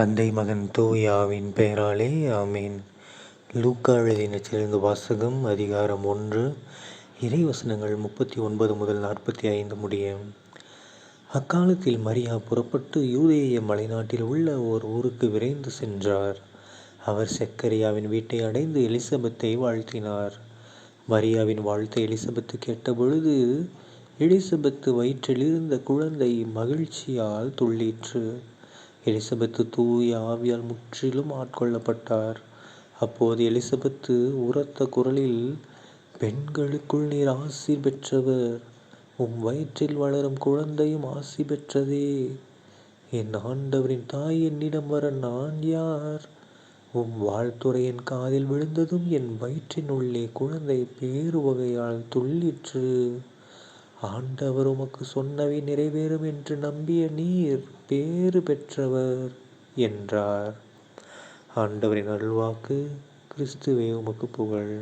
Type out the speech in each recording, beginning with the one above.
தந்தை மகன் தூயாவின் பெயராலே ஆமீன். லூக்கா எழுதினச்சிலிருந்து வாசகம் அதிகாரம் ஒன்று இறைவசனங்கள் முப்பத்தி ஒன்பது முதல் நாற்பத்தி ஐந்து முடியும் அக்காலத்தில் மரியா புறப்பட்டு யூதேய மலைநாட்டில் உள்ள ஓர் ஊருக்கு விரைந்து சென்றார். அவர் செக்கரியாவின் வீட்டை அடைந்து எலிசபெத்தை வாழ்த்தினார். மரியாவின் வாழ்த்தை எலிசபெத்து கேட்டபொழுது எலிசபெத்து வயிற்றில் இருந்த குழந்தை மகிழ்ச்சியால் துள்ளிற்று. எலிசபெத்து தூய ஆவியால் முற்றிலும் ஆட்கொள்ளப்பட்டார். அப்போது எலிசபெத்து உரத்த குரலில் பெண்களுக்குள் நீர் ஆசி பெற்றவர் உம் வயிற்றில் வளரும் குழந்தையும் ஆசி பெற்றதே. என் ஆண்டவரின் தாய் என்னிடம் வர நான் யார்? உம் வாழ்த்துறை என் காதில் விழுந்ததும் என் வயிற்றின் உள்ளே குழந்தை பேரு வகையால் துள்ளிற்று. ஆண்டவர் உமக்கு சொன்னவை நிறைவேறும் என்று நம்பிய நீர் பேறு பெற்றவர் என்றார். ஆண்டவரின் அருள்வாக்கு கிறிஸ்துவே உமக்கு புகழ்.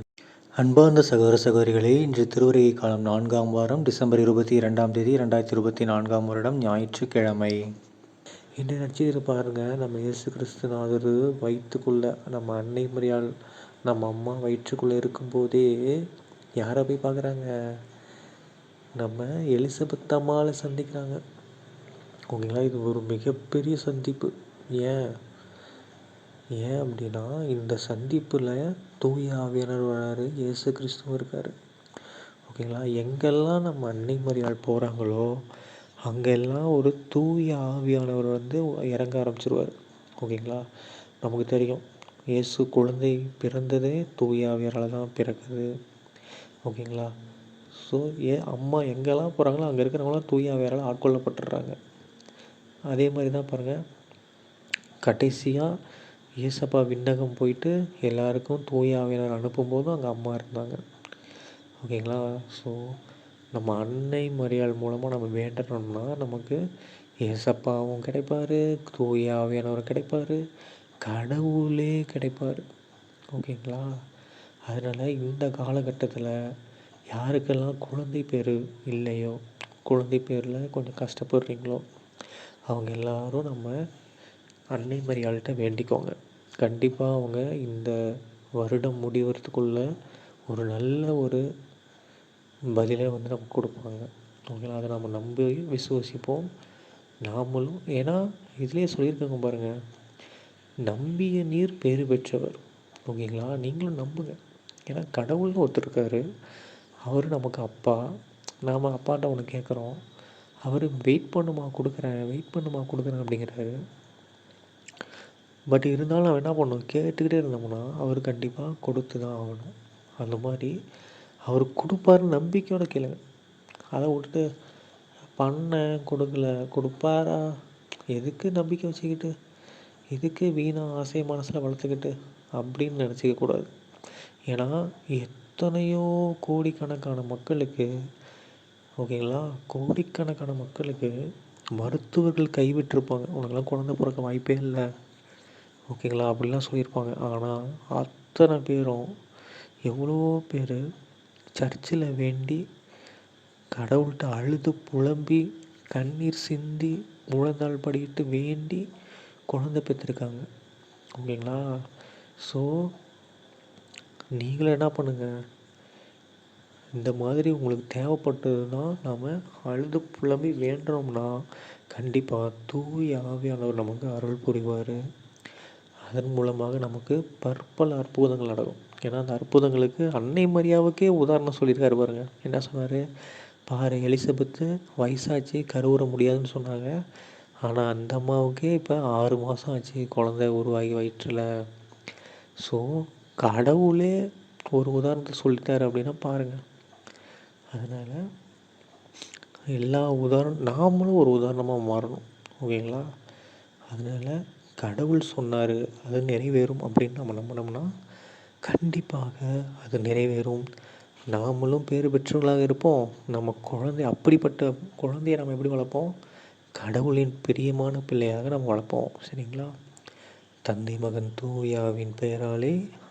அன்பார்ந்த சகோதர சகோதரிகளே இன்று திருவருகை காலம் நான்காம் வாரம் டிசம்பர் இருபத்தி இரண்டாம் தேதி இரண்டாயிரத்தி இருபத்தி நான்காம் வருடம் ஞாயிற்றுக்கிழமை. இன்று நட்சத்திரம் பாருங்கள் நம்ம இயேசு கிறிஸ்துநாதர் வயிற்றுக்குள்ள நம்ம அன்னை முறையால் நம்ம அம்மா வயிற்றுக்குள்ளே இருக்கும்போதே யாரை போய் பார்க்குறாங்க? நம்ம எலிசபெத் அம்மாவை சந்திக்கிறாங்க. ஓகேங்களா இது ஒரு மிகப்பெரிய சந்திப்பு. ஏன்? ஏன் அப்படின்னா இந்த சந்திப்பில் தூய ஆவியானர் வராரு இயேசு கிறிஸ்துவும் இருக்கார். ஓகேங்களா? எங்கெல்லாம் நம்ம அன்னை மரியாள் போகிறாங்களோ அங்கெல்லாம் ஒரு தூய ஆவியானவர் வந்து இறங்க ஆரம்பிச்சிருவார். ஓகேங்களா? நமக்கு தெரியும் இயேசு குழந்தை பிறந்ததே தூய ஆவியாரால் தான் பிறக்குது. ஓகேங்களா? ஸோ ஏ அம்மா எங்கெல்லாம் போகிறாங்களோ அங்கே இருக்கிறவங்களாம் தூய ஆவியாரால் ஆட்கொள்ளப்பட்டுடுறாங்க அதே மாதிரி தான் பாருங்கள் கடைசியாக ஏசப்பா விண்ணகம் போயிட்டு எல்லாருக்கும் தூய ஆவியார் அனுப்பும்போதும் அங்கே அம்மா இருந்தாங்க. ஓகேங்களா? ஸோ நம்ம அன்னை மரியாள் மூலமாக நம்ம வேண்டணும்னா நமக்கு ஏசப்பாவும் கிடைப்பார் தூய கிடைப்பார் கடவுளே கிடைப்பார். ஓகேங்களா? அதனால் இந்த காலகட்டத்தில் யாருக்கெல்லாம் குழந்தை பேர் இல்லையோ குழந்தை பேரில் கொஞ்சம் கஷ்டப்படுறீங்களோ அவங்க எல்லாரும் நம்ம அன்னை மரியாள்கிட்ட வேண்டிக்கோங்க. கண்டிப்பாக அவங்க இந்த வருடம் முடிவதுக்குள்ளே ஒரு நல்ல ஒரு பதிலை வந்து நமக்கு கொடுப்பாங்க. ஓகேங்களா அதை நம்ம நம்பி விசுவசிப்போம். நாமளும் ஏன்னா இதுலேயே சொல்லியிருக்காங்க பாருங்கள் நம்பிய நீர் பேறு பெற்றவர். ஓகேங்களா? நீங்களும் நம்புங்க. ஏன்னா கடவுள்னு ஒருத்தருக்காரு அவர் நமக்கு அப்பா. நாம் அப்பாட்ட ஒன்று கேட்குறோம் அவர் வெயிட் பண்ணுமா கொடுக்குறேன் வெயிட் பண்ணுமா கொடுக்குறேன் அப்படிங்கிறாரு. பட் இருந்தாலும் அவன் என்ன பண்ணணும் கேட்டுக்கிட்டே இருந்தோம்னா அவர் கண்டிப்பாக கொடுத்து தான் ஆகணும். அந்த மாதிரி அவர் கொடுப்பாருன்னு நம்பிக்கையோட கேளுங்க. அதை விட்டுட்டு பண்ணேன் கொடுக்கல கொடுப்பாரா? எதுக்கு நம்பிக்கை வச்சுக்கிட்டு எதுக்கு வீணாக ஆசை மனசில் வளர்த்துக்கிட்டு அப்படின்னு நினச்சிக்க கூடாது. ஏன்னா எத்தனையோ கோடிக்கணக்கான மக்களுக்கு ஓகேங்களா? கோடிக்கணக்கான மக்களுக்கு மருத்துவர்கள் கைவிட்டிருப்பாங்க. உனக்கெல்லாம் குழந்த பிறக்க வாய்ப்பே இல்லை. ஓகேங்களா? அப்படிலாம் சொல்லியிருப்பாங்க. ஆனால் அத்தனை பேரும் எவ்வளோ பேர் சர்ச்சில் வேண்டி கடவுள்கிட்ட அழுது புலம்பி கண்ணீர் சிந்தி முழந்தாள் படிக்கிட்டு வேண்டி குழந்த பெற்றிருக்காங்க. ஓகேங்களா? ஸோ நீங்களும் என்ன பண்ணுங்கள் இந்த மாதிரி உங்களுக்கு தேவைப்பட்டதுன்னா நாம் அழுது புலம்பி வேண்டுறோம்னா கண்டிப்பாக தூய ஆவியானவர் நமக்கு அருள் புரிவார். அதன் மூலமாக நமக்கு பற்பல அற்புதங்கள் நடக்கும். ஏன்னா அந்த அற்புதங்களுக்கு அன்னை மரியாவுக்கே உதாரணம் சொல்லியிருக்காரு பாருங்க. என்ன சொன்னார்? பாரு எலிசபெத்து வயசாச்சு கருவுற முடியாதுன்னு சொன்னாங்க. ஆனால் அந்த அம்மாவுக்கே இப்போ ஆறு மாதம் ஆச்சு. குழந்த உருவாகி வயிற்றில். ஸோ கடவுளே ஒரு உதாரணத்தை சொல்லிட்டாரு அப்படின்னா பாருங்கள் அதனால் எல்லா உதாரணம் நாமளும் ஒரு உதாரணமாக மாறணும். ஓகேங்களா? அதனால் கடவுள் சொன்னார் அது நிறைவேறும் அப்படின்னு நம்ம நம்பினோம்னா கண்டிப்பாக அது நிறைவேறும். நாமளும் பேர் பெற்றவர்களாக இருப்போம். நம்ம குழந்தை அப்படிப்பட்ட குழந்தைய நம்ம எப்படி வளர்ப்போம்? கடவுளின் பிரியமான பிள்ளையாக நம்ம வளர்ப்போம். சரிங்களா? தந்தை மகன் தூயாவின் பெயராலே